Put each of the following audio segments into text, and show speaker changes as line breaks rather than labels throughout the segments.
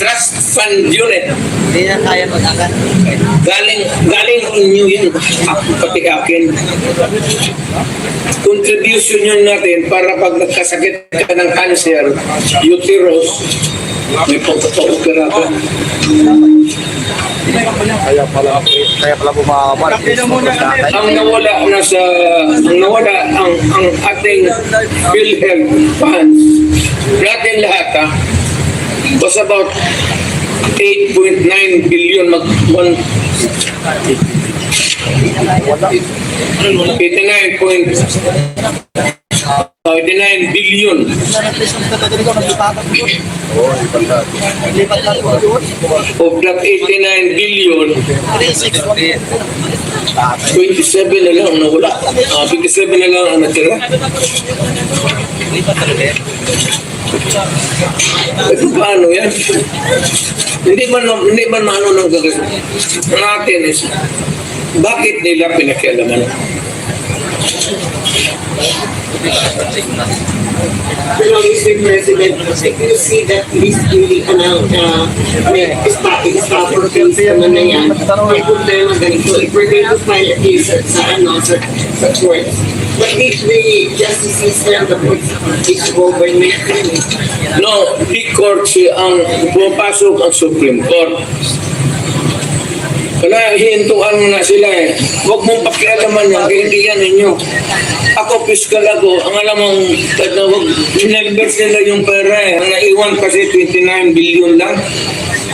Trust fund eh.
Hindi na kaya mag-angat.
Galing, galing inyo yun. Pati akin. Contribution yun natin para pag nagkasakit ka ng cancer, uterus, may pagpapakopera ka.
Kaya pala, kaya pala bumababa.
Ang nawala na sa, ang nawala ang, ang ating PhilHealth funds, natin lahat ha, was about 8.9 billion mag one 89 point 89 billion. Of that 89 billion 27 na lang ang nawala. Ah, 27 na lang ang natira paano yan? hindi man hindi man maano ng gagawin natin is bakit nila pinakialaman?
Hello, Mr. President. You see that list the amount na may stop, stopper case naman na yan. May problema ganito. If we're going to file a case sa, ano, sa, sa court, the justice system, the is government,
No, di court si ang pumapasok ang Supreme Court. Kaya hihintuan mo na sila eh. Huwag mong pakialaman yan, kaya hindi yan ninyo. Ako, fiscal ako. Ang alam mong, ano, wag, inalbers nila yung pera eh. Ang naiwan kasi 29 billion lang.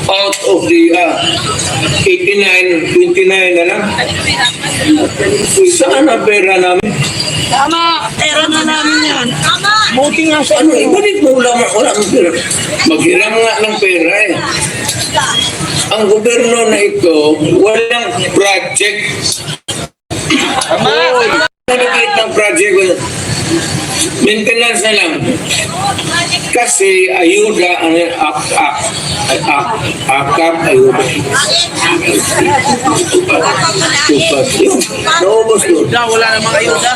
Out of the uh, 89, 29 na lang. Saan ang pera namin?
Tama! Pera na namin yan. Buti nga sa
Ano, ibalik mo wala, wala ang pera. Maghiram nga ng pera eh. Ang gobyerno na ito, walang project.
Tama!
Nagkakit ng project. Maintenance na lang. Kasi ayuda ang ak ak ak akap ayuda. Tupad. Tupad. Naubos doon.
Wala namang ayuda.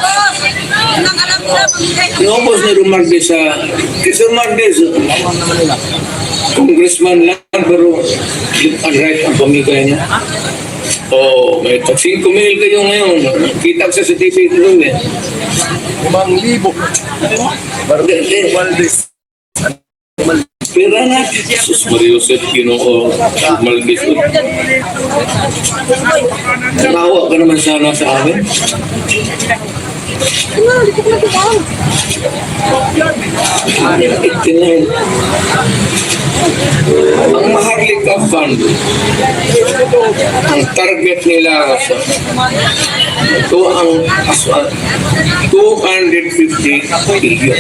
Naubos ni Romardes sa... Kasi Romardes, congressman lang, pero ang right ang pamigay niya. Oo, oh, may 5 mil kayo ngayon. Kita ko sa TV doon eh.
Limang libo.
Hindi.
Valdez.
Pera na. Jesus Maria Joseph, Ginoo, Maldiz. Nakawa ka naman sana sa amin. Ang Maharlika Fund, ang target nila ito ang aswan 250 billion.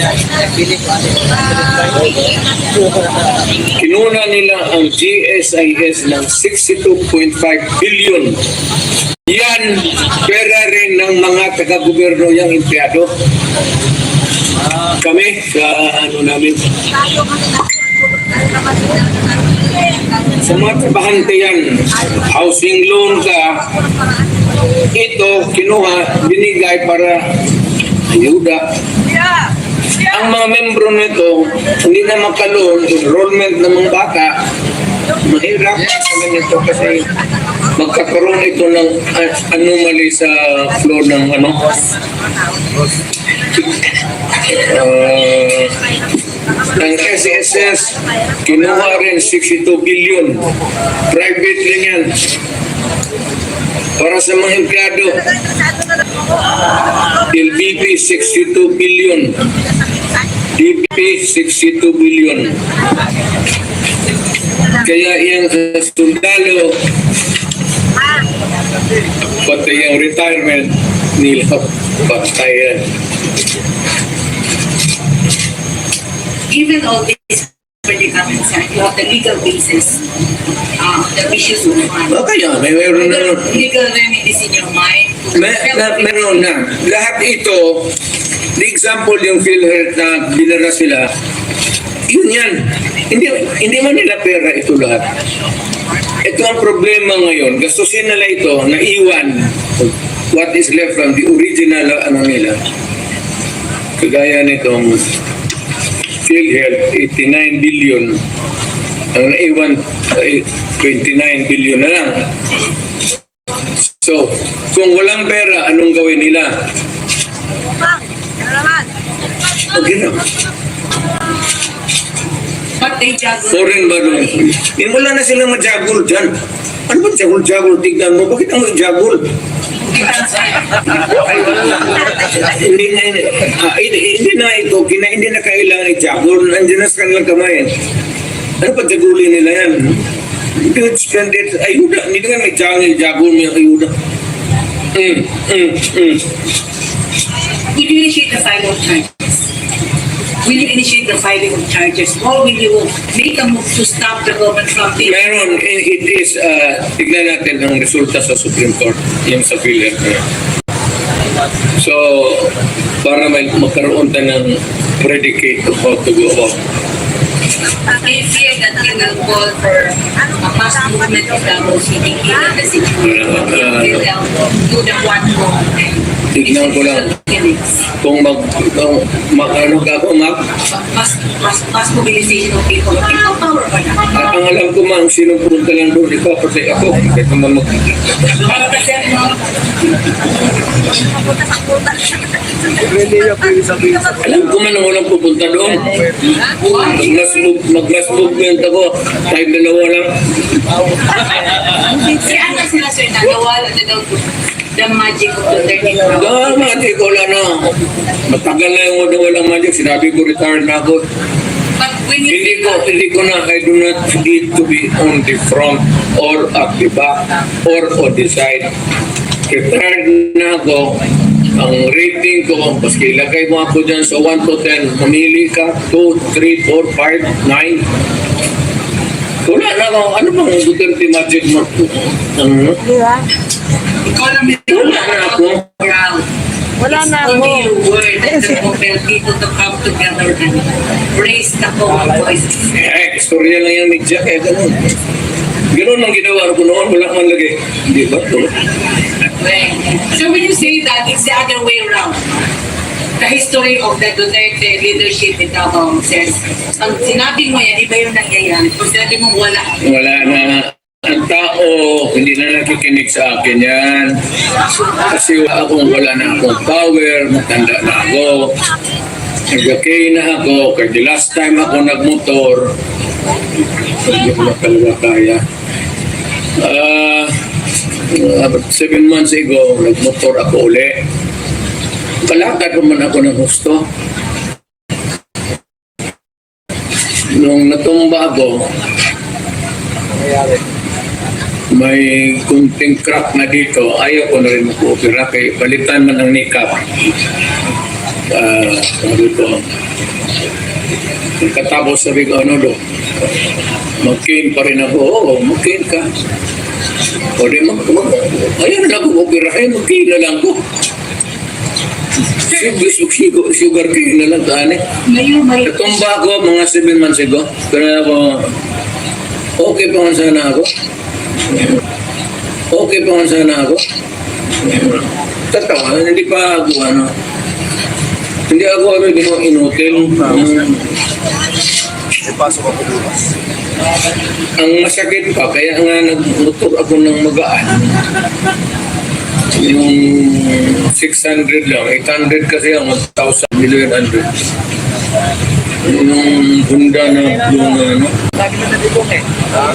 Kinuna nila ang GSIS ng 62.5 billion. Yan, pera rin ng mga taga-gobyerno yung empleyado. Kami, sa ano namin, sa mga trabahante yan, housing loan ka, ito, kinuha, binigay para ayuda. Ang mga membro nito, hindi na makaloon, enrollment ng mga bata, mahirap kami nito kasi magkakaroon ito ng anomaly sa flow ng ano. Uh, ng SSS, kinuha rin 62 billion. Private lang yan. Para sa mga empleyado, LBB 62 billion. DP 62 billion. Kaya sa sundalo, pati yung retirement nila, patay yan.
given all these predicaments, sir, you have the legal basis, uh, the issues of mind.
O kaya, may meron na
Legal, remedies in your mind.
May, na, meron na. Lahat ito, the example yung PhilHealth na binara sila, yun yan. Hindi, hindi man nila pera ito lahat. Ito ang problema ngayon. Gastusin nila ito, naiwan what is left from the original ano nila. Kagaya nitong PhilHealth, 89 billion. Ang naiwan ay 29 billion na lang. So, kung walang pera, anong gawin nila? Okay na.
But they juggle.
Foreign borrowing. Eh, wala na silang majagul dyan. Ano ba jagul-jagul? Tignan mo, bakit ang jagul? hindi na, hindi, ah, hindi, hindi na ito, kina, hindi na kailangan i-jagul. Nandiyan na sa kanilang kamay. Ano pa jagulin nila yan? You can it, ayuda, hindi ka may jagul mo yung ayuda. Mm, mm, mm.
Will you initiate the of charges? Will you initiate the filing of charges? Or will you make a move to stop the government from being
Meron, i- it is, uh, tignan natin ang resulta sa Supreme Court, yung sa Philip. So, para may magkaroon tayo ng predicate of how to go about.
I fear that he will call for a mass movement of Davao City given the situation. He will uh, do the one more
Tignan ko lang. Kung mag, kung mag ano ka ako, mag,
Mass, mass, mass mobilization of people. People power ba na?
Ah, ang alam ko ma'am, sino punta lang doon, ikaw, pati ako. Kahit naman mag...
Kasi
Alam ko man ang walang pupunta doon. Magmas, magmas movement ako, kahit dalawa lang.
si ano sila sir, nagawala na daw the magic of the 13 crowd.
Dahil magic, wala na. Matagal na yung wala walang magic. Sinabi ko, retired na ako.
But when you
Hindi ko, hindi ko na, I do not need to be on the front or at the back or on the side. Retired na ako. Ang rating ko, paski ilagay mo ako dyan sa 1 to 10, mamili ka, 2, 3, 4, 5, 9. Wala na ako. Ano bang Duterte magic mo? Ano?
economy
Wala na ako.
crowd.
Wala
It's
na
only your word that will compel people to come together and raise the common voices.
Eh, istorya lang yung media, kaya ganun. Ganun ang ginawa ko noon, wala man lagi. Hindi ba?
So when you say that, it's the other way around. The history of the Duterte leadership in Davao says, ang sinabi mo yan, iba yung nangyayari. Kung sinabi mo wala,
Wala na. Ang tao, hindi na nakikinig sa akin yan. Kasi akong, wala na akong power, matanda na ako. Nag-okay na ako, kaya the last time ako nagmotor, hindi ko na talaga kaya. Ah, about seven months ago, nagmotor ako uli. Kalakad naman ako ng gusto. Nung natumba ako,
nangyayari.
May kunting crack na dito, ayaw ko na rin mag-opera kay palitan man ng nikap. Ah, sabi ko, pagkatapos sabi ko, ano do, mag-cane pa rin ako, oo, mag-cane ka. O di, mag, mag, ayaw na ako opera, ay mag-cane na lang ko. Sugar, sugar, cane na lang
ngayon may
Natumba ako mga 7 months ago. Pero ako, okay pa man sana ako. Okay pa man sana ako. Tatawa, hindi pa ako ano. Hindi ako ano, hindi ko inutil. Um,
Ipasok ako bukas.
ang masakit pa, kaya nga nagmotor ako ng magaan. Yung 600 lang, 800 kasi ang 1,000 million 100. Yung Honda na yung ano,
Lagi na nabibong eh. Ha?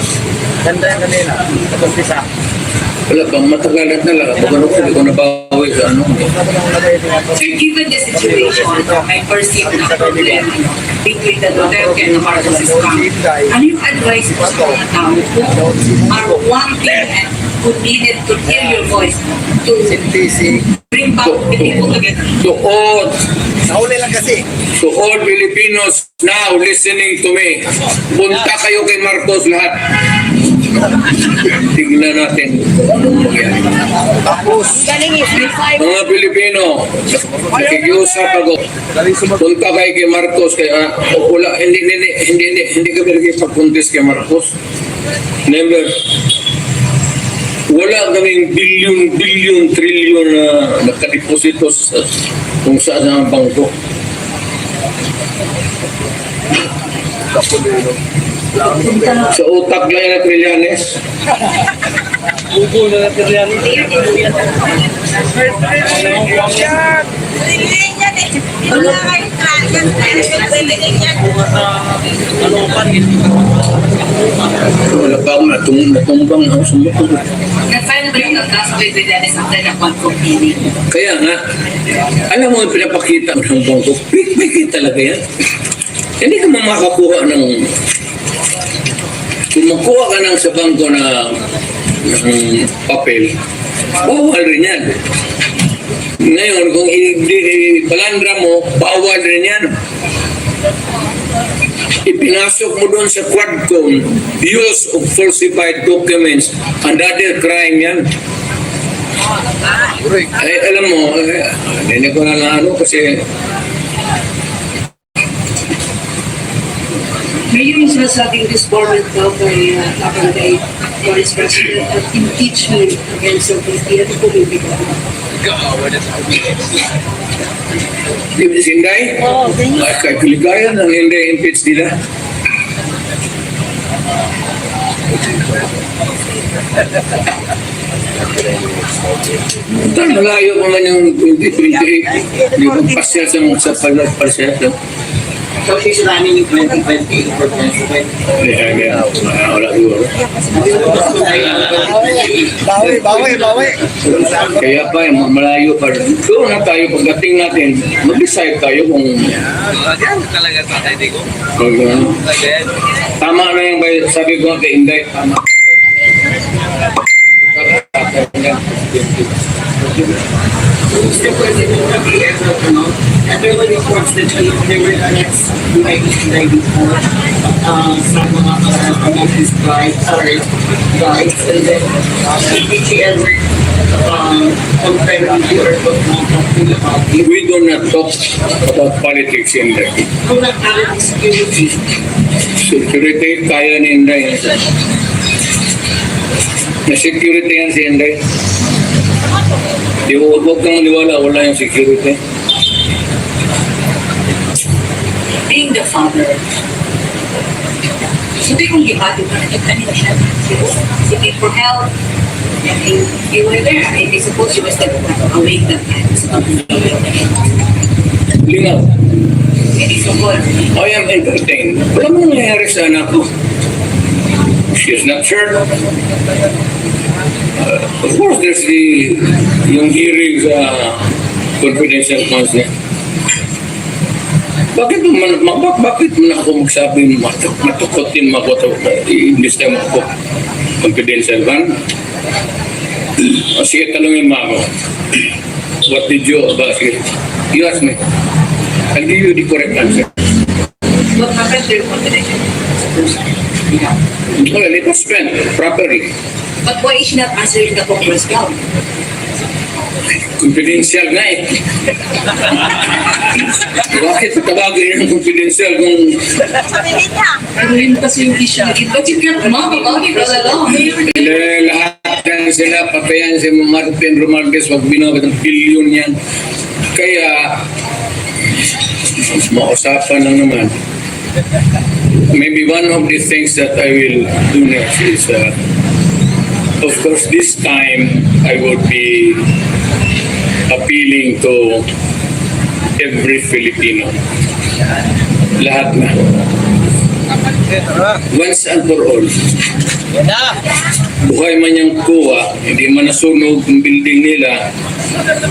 Ganda yung kanina. Tapos isa.
Wala pa, matagal na talaga. Pag ano ko, hindi ko nabawi sa ano.
Sabi
Sir, given the situation, I perceive na problem between the Duterte and the Marcos is coming. Ano yung advice mo sa mga tao who are wanting and who needed to hear your voice to bring back the people together?
To all,
Nahuli lang kasi.
to all Filipinos now listening to me, punta kayo kay Marcos lahat. Tignan natin.
Tapos,
Mga Pilipino, nakikiusap ako. Punta kayo kay Marcos kaya wala hindi hindi hindi hindi, hindi ka talaga pagpuntis kay Marcos. Never. Wala kaming billion, billion, trillion na nakadeposito sa kung saan ang bangko. Sa utak lang yung Trillanes.
Ubo na natin yan. Ano pa rin?
Wala pa akong natung natumbang ako sa motor.
Nag-file ba yung kaso kay ng pag-competing?
Kaya nga, alam mo yung pinapakita mo ng bangko, pikpiki talaga yan. Hindi ka makakuha ng... Kung makuha ka ng sa bangko na ng papel, bawal rin yan. Ngayon, kung i-palandra mo, bawal rin yan. Ipinasok mo doon sa Quadcom, use of falsified documents, another crime yan. Ay, alam mo, eh, hindi ko na na ano kasi
Ngayon yung sinasabing format daw kay uh, Kapantay Vice President at impeachment against the VP at pumibig
Di- Sinday?
Oo, ganyan.
Ay, kay Kuligayan ang hindi impeach nila. Ito, malayo pa man yung 2028. Di ba pasya sa sa palag pasya ito?
So she's running in 2020 for president.
Kaya kaya, wala siguro.
Bawi, bawi, bawi.
Kaya pa, eh, malayo pa rin. Doon na tayo, pagdating natin, mag-decide tayo kung
Yan talaga tatay ko.
Tama na yung sabi ko kay Inday, tama.
Mr. President, happy ever, ano, everyone reports that uh, there were next like like before, uh, sa mga uh, among guides or guides and then uh, did she ever um, compare with you or talking about you?
We do not talk about politics in there.
Kung nagkaroon ng security,
Security, kaya ni Inday. Na security yan si Inday. Di huwag huwag kang maniwala, wala yung security.
being the father, sabi kong gihado ka na kanina siya. Si Pete for help. And you, were there. I, I suppose you must have awake that time. So, good.
I am entertained. Wala mo nangyayari sa anak ko. She is not sure. Of course, there's the yung hearing sa confidential niya. Bakit man, ma, bak- bakit mo na ako magsabi matuk, matukotin mo ako i-imbis mo ako confidential fund? O sige, talungin mo ako. What did you, ba, sige, you ask me. I'll give you the correct answer.
What happened to your confidential?
Well, it was spent properly.
But why is she not answering the conference call?
Confidential na eh. Bakit tawagin yung confidential kung
yun kasi yung issue. But you can't mababagi ka lang.
lahat yan sila, patayan si Martin Romarquez, wag binawag ng billion yan. Kaya, mausapan lang naman. Maybe one of the things that I will do next is, uh, of course, this time I would be appealing to every Filipino. Lahat na. Once and for all. Buhay man yung kuha, hindi man nasunog yung building nila,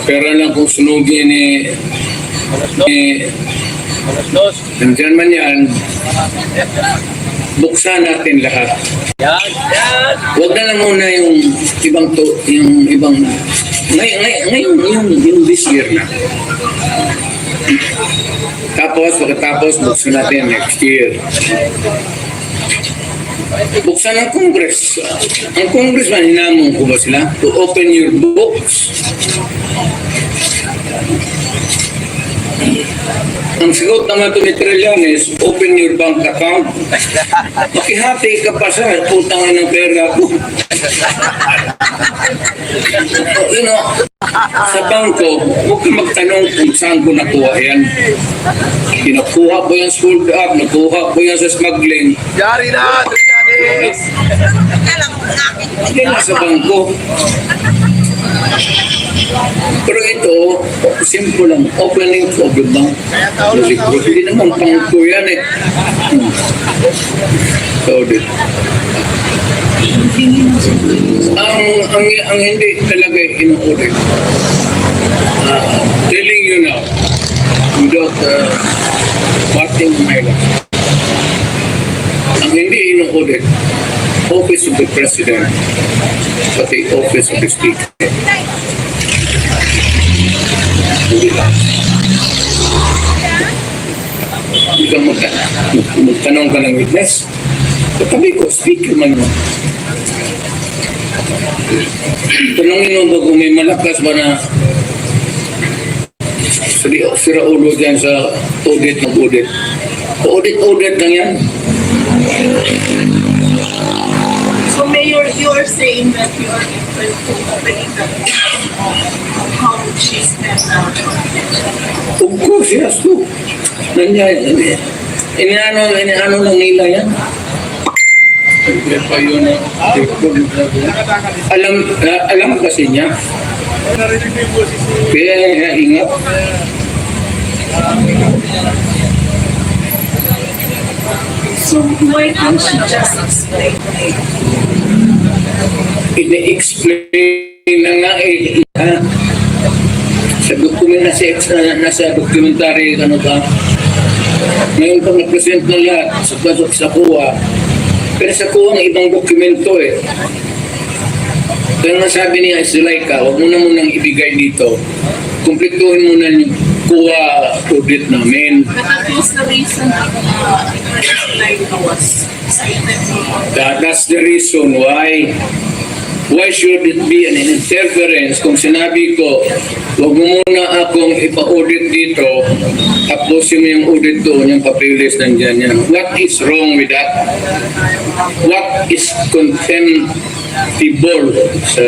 pero lang kung sunugin ni,
Alas dos.
nandiyan man yan, buksan natin lahat.
Yan, yan.
Huwag na lang muna yung ibang to, yung ibang, ngayon, ngayon, ngayon yung, yung this year na. Tapos, pagkatapos, buksan natin next year. Buksan ng Congress. Ang Congress man, hinamon ko ba sila? To open your books. Ang sagot naman ito ni Trillanes, open your bank account. Makihati ka pa sa utang ng pera ko. you know, Sa bangko, huwag ka magtanong kung saan ko nakuha yan. Kinukuha ko yan sa hold up, nakuha ko yan sa smuggling.
Yari na! Yari!
Hindi na sa bangko. Pero ito, simple lang. Opening of the bank. Hindi naman bangko yan eh. So, di- ang, ang, ang hindi talaga ino-audit. Uh, telling you now, without uh, parting my life. Ang hindi ino-audit, Office of the President, pati Office of the Speaker. Hindi lang. Hindi ka magta magtanong ka ng witness. Katabi ko, speaker man mo. Tanongin mo ba kung may malakas ba na sira, sira ulo dyan sa audit ng audit. Audit-audit lang yan.
So Mayor, you are saying that you are able to the how she spent out.
Of course, yes, to. Nandiyan, inaano, inaano lang nila yan. Alam, ah, alam kasi niya. Kaya ingat.
So why can't she just explain?
Ine-explain na nga eh. Sa dokumen na sa, na, nasa documentary, ano ba? Ngayon pag na-present na lahat sa pasok sa kuha, pero sa kuha ang ibang dokumento eh. Kaya nga sabi niya, Zulaika, huwag mo na munang ibigay dito. Kumpletuhin mo na yung kuha audit namin.
That was the reason uh, to us sa.
That, that's the reason why why should it be an interference? Kung sinabi ko wag mo muna akong ipa-audit dito tapusin mo yung audit doon yung papilis nandyan yan what is wrong with that? What is contemptible sa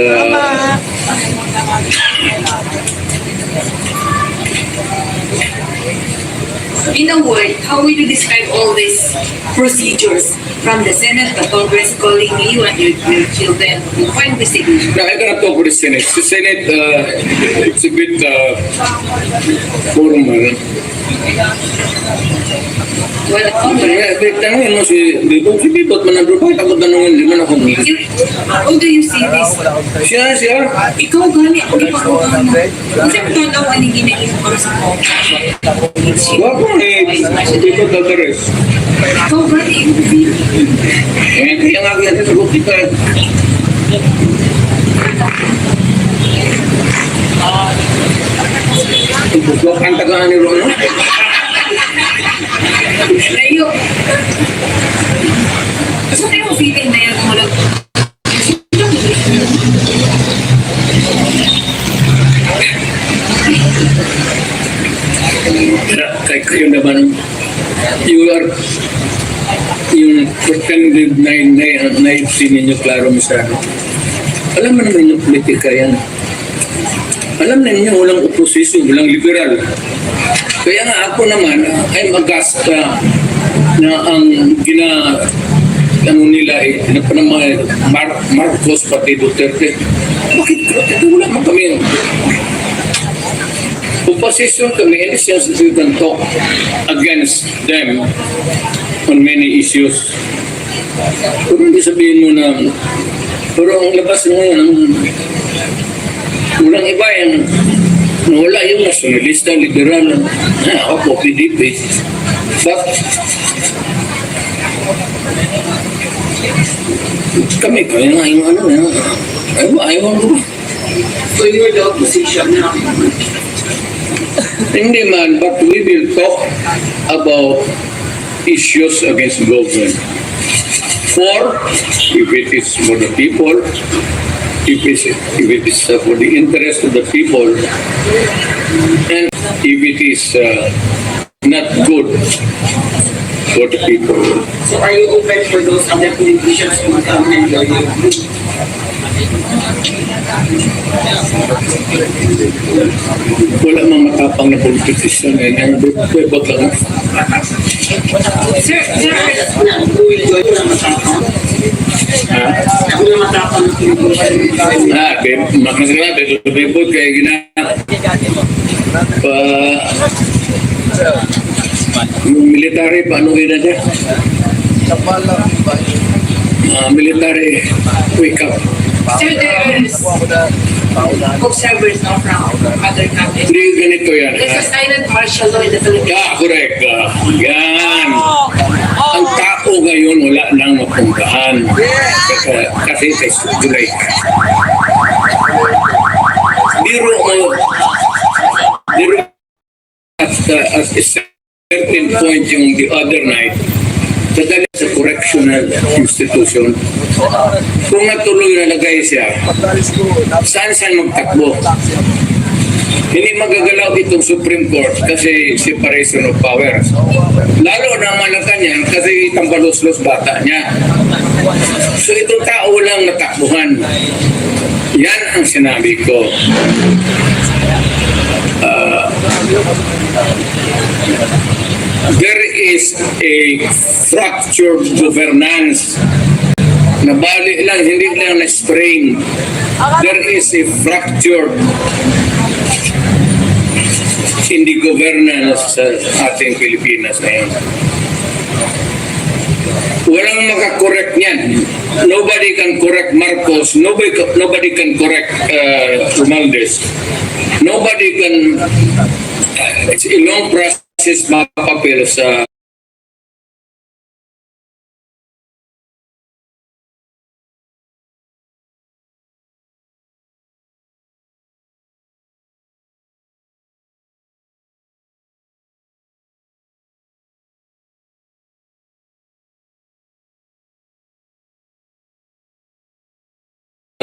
In a word, how will you describe all these procedures from the Senate, the Congress calling you and your, your children to file resignation?
Now, I cannot talk with the Senate. The Senate, uh, it's a bit uh, formal.
Well, Congress,
Kaya, tanongin mo si Bibot. Si Bibot man. Bakit ako tanongin? Di man ako humingi.
you, how do you see this?
Siya, siya.
Ikaw gani, ako ipagawa mo. Kasi ito daw ang ginahin ko sa Congress.
Mo eh.
Gani, yung
Eh, kaya nga kaya sa kita. Wag ang tagaan ni Rono.
Layo. Sa tayo feeling na yan mo
kayo naman, you are yung pretended na na naib si ninyo Claro Misano. Alam mo naman yung politika yan. Alam na ninyo walang oposisyon, walang liberal. Kaya nga ako naman ay magasta na ang gina ano nila eh, na pa ng mga Mar Marcos pati Duterte. Bakit? Bakit wala man kami opposition in the we can talk against them on many issues. Pero hindi sabihin mo na, pero ang labas mo ang walang iba yan. Nawala yung nationalista, liberal. Ah, ako, PDP. But, kami, nga yung ano, yan. Ayaw, ayaw ko.
So you're the opposition now.
Hindi man, but we will talk about issues against government. For, if it is for the people, if it is, if it is for the interest of the people, and if it is uh, not good for the people.
So are you open for those other politicians to come and join you?
Wala mang matapang na politician eh. Ang bebot lang.
Sir, sir,
Na, uwi ko na matapang. Ako na matapang na kinukuha.
Ah, be, masasabi, bebot, bebot kaya gina. Pa, yung military, paano gina niya? Ah, military, wake up.
Sir, there is observers now from other countries.
Hindi ganito yan.
There's a silent martial law in the Philippines.
Yeah, correct. ah. yan. Ang tao ngayon wala nang mapuntahan. Kasi, kasi sa July. Biro mo, biro at, uh, at a certain point yung the other night, sa correctional institution, kung natuloy na lagay siya, saan saan magtakbo? Hindi magagalaw itong Supreme Court kasi separation of powers. Lalo na Malacanang kasi tambalos-los bata niya. So itong tao lang natakbuhan. Yan ang sinabi ko. There is a fractured governance na bali lang, hindi lang na-sprain. There is a fractured in the governance sa ating Pilipinas ngayon. Walang makakorek niyan. Nobody can correct Marcos. Nobody, nobody can correct uh, Romualdez. Nobody can... uh, it's a long process mapapapil sa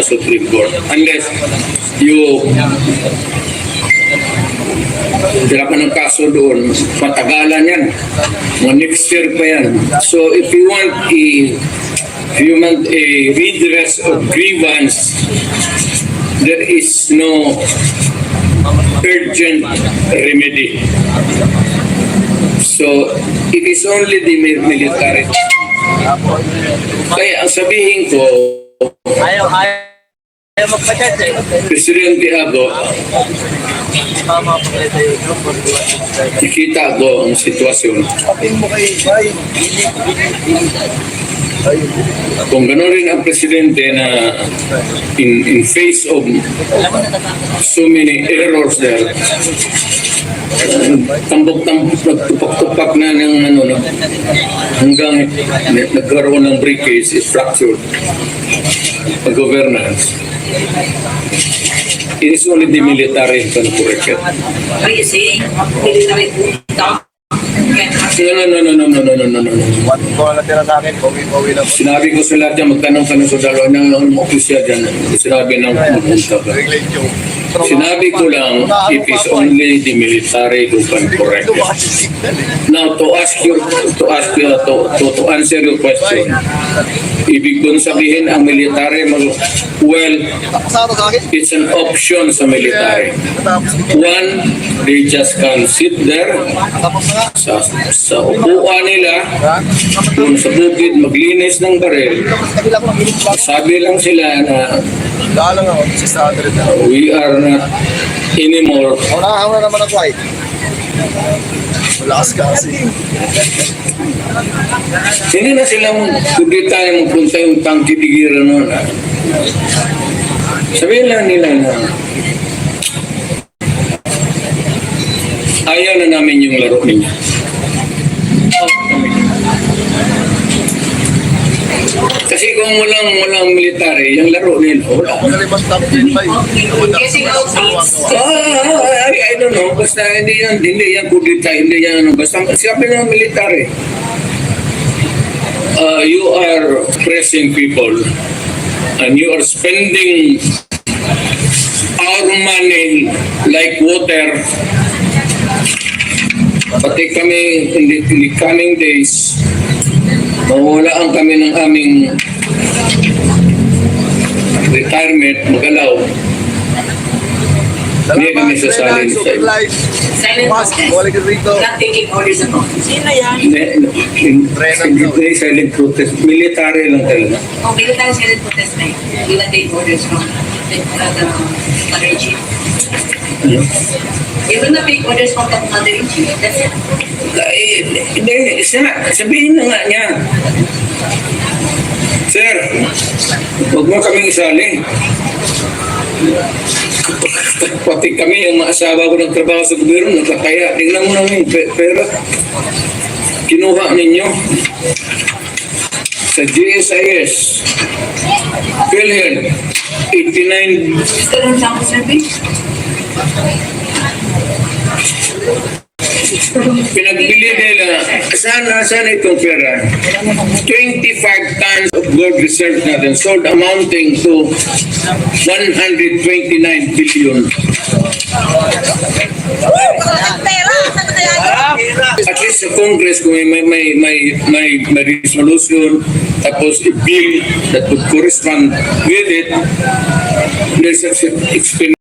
Supreme Court unless you Tira ka ng kaso doon, matagalan yan. Mga next year pa yan. So if you want a, if you want a redress of grievance, there is no urgent remedy. So it is only the mi- military. Kaya ang sabihin ko,
Ayaw, ayaw.
Presidente Ago,
Mama ko kayo tayo.
nakita ko ang sitwasyon. Kung gano'n rin ang presidente na in, in face of so many errors there, tambok-tambok, nagtupak-tupak na ng ano, na, hanggang nagkaroon ng breakage, is fractured governance. It is only the military who can correct it.
Are you saying military down?
No, no, no, no, no, no, no, no, no, no.
What ko na tira sa akin, bawi-bawi lang.
Sinabi ko sa lahat yan, magtanong ka na sa dalawa ng opisya dyan. Sinabi ng pumunta ka. Sinabi ko lang, it is only the military who can correct it. Now, to ask your, to ask you, to, to, to answer your question, ibig kong sabihin ang military, mag, well, it's an option sa military. One, they just can sit there sa, sa upuan nila, doon sa bukid, maglinis ng baril. Sabi lang sila na
Daalang ako, 600 na.
we are not anymore
Malakas ka kasi.
Hindi na silang hindi tayo magpunta yung tangki tigiran nun. Sabihin lang nila na ayaw na namin yung laro ninyo. Kasi kung walang walang military, yung laro nila, wala.
Nalibas top 10 ba yun?
Getting out means
Ah, I, I don't know. Basta hindi yan, hindi yan kudita, hindi yan ano. Basta sabi ng military, uh, you are pressing people and you are spending our money like water. Pati kami in the, in the coming days, mawalaan kami ng aming retirement, magalaw. Hindi kami sasali sa iyo.
Mask,
wala
ka rito.
Sino yan?
Hindi, silent protest. Military lang talaga.
Oh, military silent protest na yun. Hindi na take orders from the regime. Ano? Will not take orders from the, the regime. That's it.
Eh, Hindi, sa- sabihin na nga niya. Sir, huwag mo kaming isali. Pati kami, yung mga asawa ko ng trabaho sa gobyerno, nakakaya. Tingnan mo namin, pe- pera. Kinuha ninyo sa GSIS. PhilHealth, 89
Gusto lang sa ako survey?
Pinagbili nila, saan, saan itong pera? 25 tons of gold reserve natin sold amounting to 129 billion. At least sa Congress, kung may, may, may, may, may, resolution, tapos a bill that would correspond with it, there's explanation